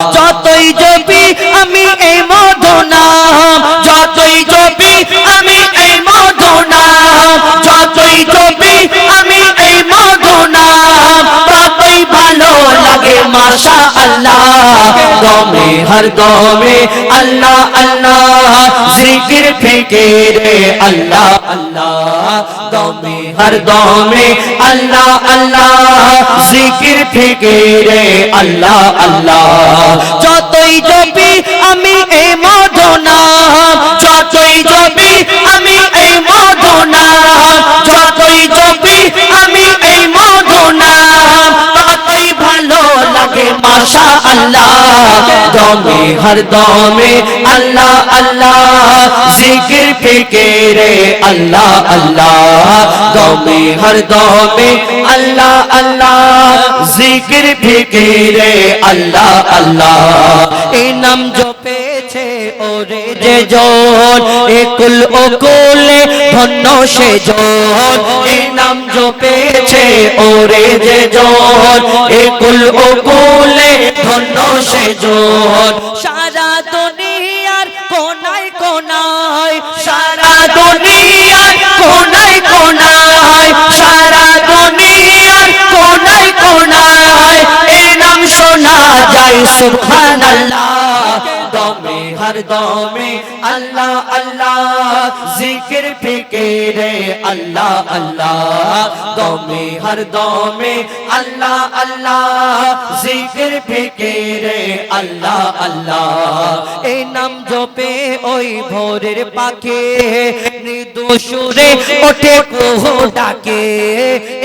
যতই জপি আমি এই মধুনাম যতই জপি আমি এই মধুনাম যতই জপি আমি এই মধুনাম ততই ভালো লাগে মাশা আল্লাহ দমে হর দমে আল্লাহ আল্লাহ, জিকির ফিকিরে আল্লাহ আল্লাহ দমে হর দমে আল্লাহ আল্লাহ, জিকির ফিকিরে আল্লাহ আল্লাহ, যতই জপি আমি এই মধুনাম দমে হর দমে আল্লাহ আল্লাহ জিকির ফিকিরে আল্লাহ আল্লাহ দমে হর দমে আল্লাহ আল্লাহ জিকির ফিকিরে আল্লাহ আল্লাহ এই নাম জপেছে ওরে যে জন একুল ওকুলে ধন্য সে জন এই নাম জপেছে ওরে যে জন একুল ওকুলে ধন্য সে জন সারা দুনিয়ার কোনায় কোনায় সারা দুনিয়ার কোনায় কোনায় সারা দুনিয়ার কোনায় কোনায়। এই নাম শোনা যায় সুবহানাল্লাহ। দমে আল্লাহ আল্লাহ আল্লাহ আল্লাহ, দমে, হর দমে, আল্লাহ আল্লাহ, জিকির, ফিকিরে, আল্লাহ আল্লাহ। এই নাম জপে ওই ভোরের পাখি মৃদু সুরে ওঠে কুহু ডাকে।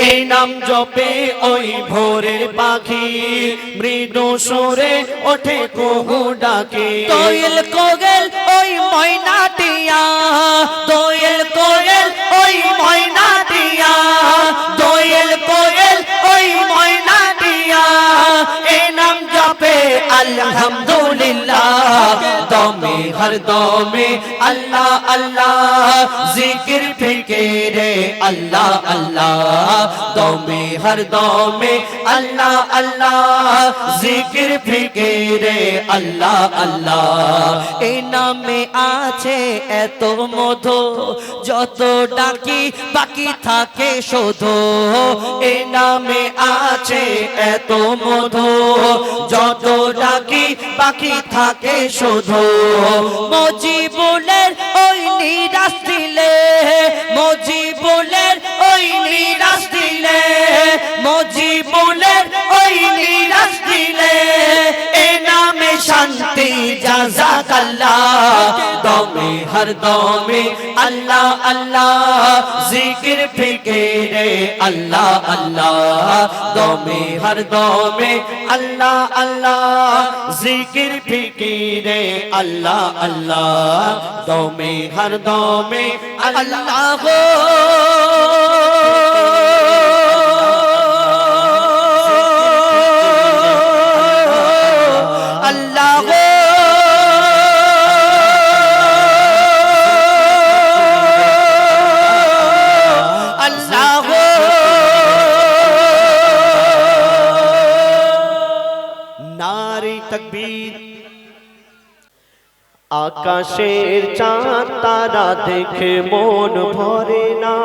এই নাম জপে ওই ভোরের পাখি মৃদু সুরে ওঠে কুহু ডাকে। কোগেল ওই ময়নাটিয়া দোয়েল কোয়েল ওই ময়নাটিয়া দোয়েল কোয়েল ওই ময়নাটিয়া এ নাম জপে আলহামদুলিল্লাহ দমে হর দমে আল্লাহ আল্লাহ জিকির ফিকিরে আল্লাহ আল্লাহ দমে হর দমে আল্লাহ আল্লাহ জিকির ফিকিরে আল্লাহ আল্লাহ এই নামে আছে এত মধু যত ডাকি বাকি থাকে শোধো এই নামে আছে এত মধু যত ডাকি বাকি থাকে শোধো মজিবুলের ওই নিরাশ দিলে মজিবুলের ওই নিরাশ দিলে মজিবুলের ওই নিরাশ দিলে শান্তি জাজাকাল্লাহ দমে, হর দমে, আল্লাহ আল্লাহ। জিকির, ফিকিরে, আল্লাহ আল্লাহ। দমে, হর দমে, আল্লাহ আল্লাহ। জিকির, ফিকিরে, আল্লাহ আল্লাহ। দমে, হর দমে আল্লাহ আল্লাহ। তকবীর। আকাশের চাঁদ, তারা দেখে মন ভরে না।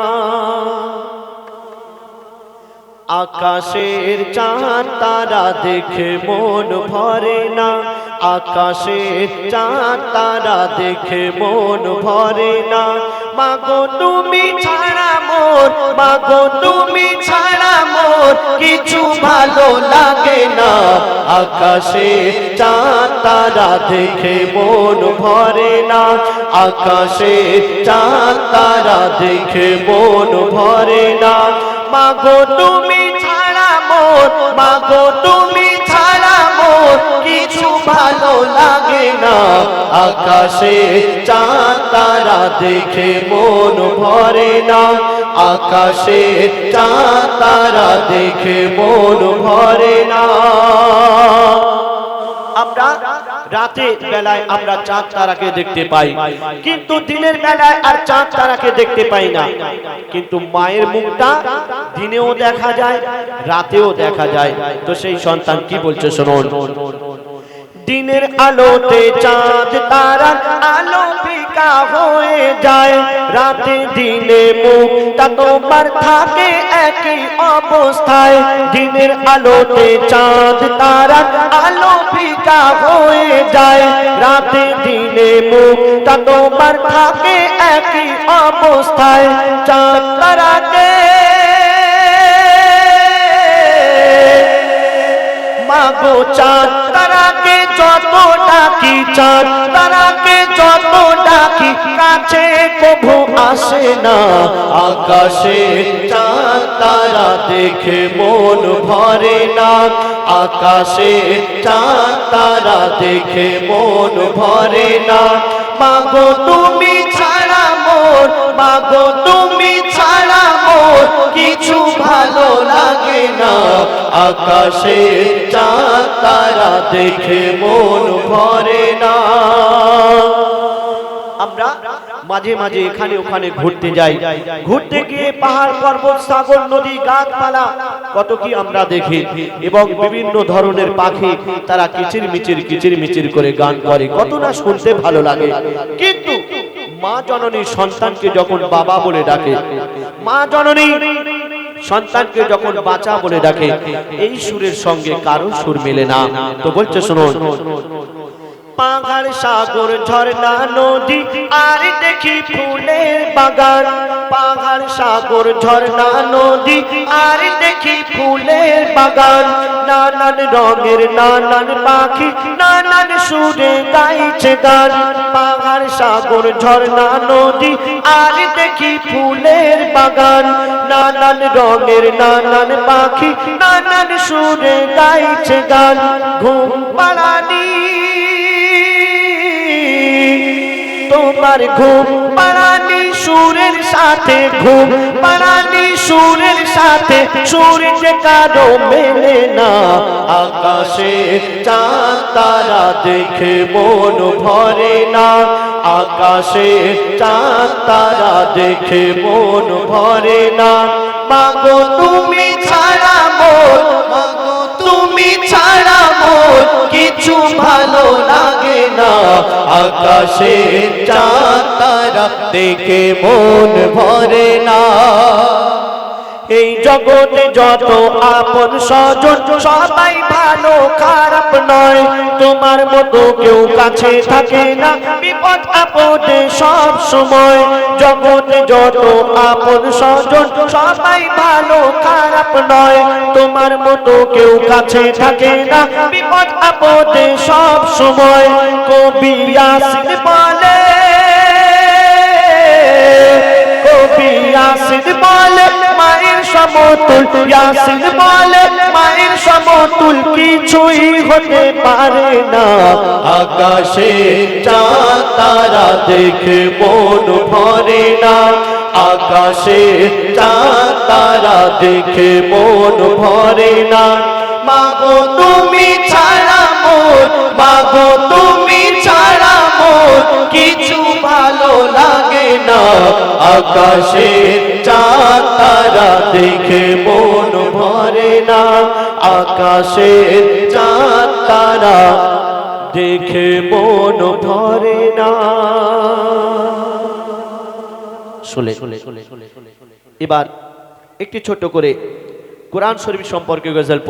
আকাশের চাঁদ, তারা দেখে মন ভরে না। আকাশের চাঁদ, তারা দেখে মন ভরে না। মাগো, তুমি ছাড়া মোর। মাগো, তুমি ছাড়া মোর কিছু ভালো লাগে না। আকাশে চাঁদ তারা দেখে মন ভরে না। আকাশে চাঁদ তারা দেখে মন ভরে না। মাগো, তুমি ছাড়া মোর। মাগো, তুমি ছাড়া মোর কিছু ভালো লাগে না। আকাশে চাঁদ তারা দেখে মন ভরে না। আকাশে চাঁদ, তারা দেখে মন ভরে না। আমরা রাতে বেলায় আমরা চাঁদ, তারাকে দেখতে পাই। কিন্তু দিনের বেলায় আর চাঁদ, তারাকে দেখতে পাই না। কিন্তু মায়ের মুখটা দিনেও দেখা যায়, রাতেও দেখা যায়। তো সেই সন্তান কি বলছে, শুনুন। দিনের আলোতে চাঁদ, তারা আলো ফিকা হয়ে যায়, রাতে দিনে মুক্তা তোমার থাকে একই অবস্থায়। দিনের আলোতে চাঁদ তারা আলো ফিকা হয়ে যায়, রাতে দিনে মুক্তা তোমার থাকে একই অবস্থায়। চাঁদ, তারাকে মাগো চাঁদ, তারাকে যত ডাকি চাঁদ তারাকে যত ডাকি কাছে কভু আসে না। আকাশে চাঁদ, তারা দেখে মন ভরে না। আকাশে চাঁদ, তারা দেখে মন ভরে না। মাগো, তুমি ছাড়া মোর, মাগো, তুমি ছাড়া আকাশে চাঁদ তারা দেখে মন ভরে না। আমরা মাঝে মাঝে এখানে ওখানে ঘুরতে যাই। ঘুরতে গিয়ে পাহাড়, পর্বত, সাগর, নদী, গাছপালা, কত কি আমরা দেখি। এবং বিভিন্ন ধরনের পাখি, তারা কিচির মিচির কিচির মিচির করে গান করে। কত না শুনতে ভালো লাগে। কিন্তু মা জননী সন্তানকে যখন বাবা বলে ডাকে, মা জননী সন্তানকে যখন বাঁচা বলে ডাকে, এই সুরের সঙ্গে কারও সুর মেলে না। তো বলছে, শুনুন পাহাড় সাগর, ঝর্ণা, নদী, আর দেখি ফুলের বাগান। পাহাড় সাগর, ঝর্ণা, নদী, আর দেখি ফুলের বাগান। নানান রঙের নানান পাখি, নানান সুরে গাইছে গান। পাহাড় সাগর, ঝর্ণা, নদী, আর দেখি ফুলের বাগান। নানান রঙের নানান পাখি, নানান সুরে গাইছে গান। ঘুম পাড়ানি তোমার ঘুম, পাড়ানি সুরের সাথে ঘুম, পাড়ানি সুরের সাথে সুর যে কারও মেলে না। আকাশে চাঁদ, তারা দেখে মন ভরে না। আকাশে চাঁদ, তারা দেখে মন ভরে না। মাগো, তুমি ছাড়া মোর মাগো, তুমি ছাড়া কিছু ভালো লাগে না। আকাশে চাঁদ, তারা দেখে মন ভরে না। এই জগতে যত আপন স্বজন, সবাই ভালো, খারাপ নয়। তোমার মতো কেউ কাছে থাকে না। বিপদ আপদে সব সময় জগতে যত আপন স্বজন, সবাই ভালো, খারাপ নয়। তোমার মতো কেউ কাছে থাকে না। বিপদ আপদে সব সময় কবি আসিন বলে। কবি আসিন বলে, মায়ের সমতুল ইয়াসিন বলে। সমতুল কিছুই হতে পারে না। আকাশে চাঁদ, তারা দেখে মন ভরে না। আকাশে চা তারা দেখে মন ভরে না। মাগো তুমি ছাড়া মন, মাগো তুমি কিছু ভালো লাগে না আকাশে চাঁদ তারা দেখে মন ভরে না আকাশে চাঁদ তারা দেখে মন ভরে না শুলে এবার একটি ছোট করে কোরআন শরীফ সম্পর্কে গজল।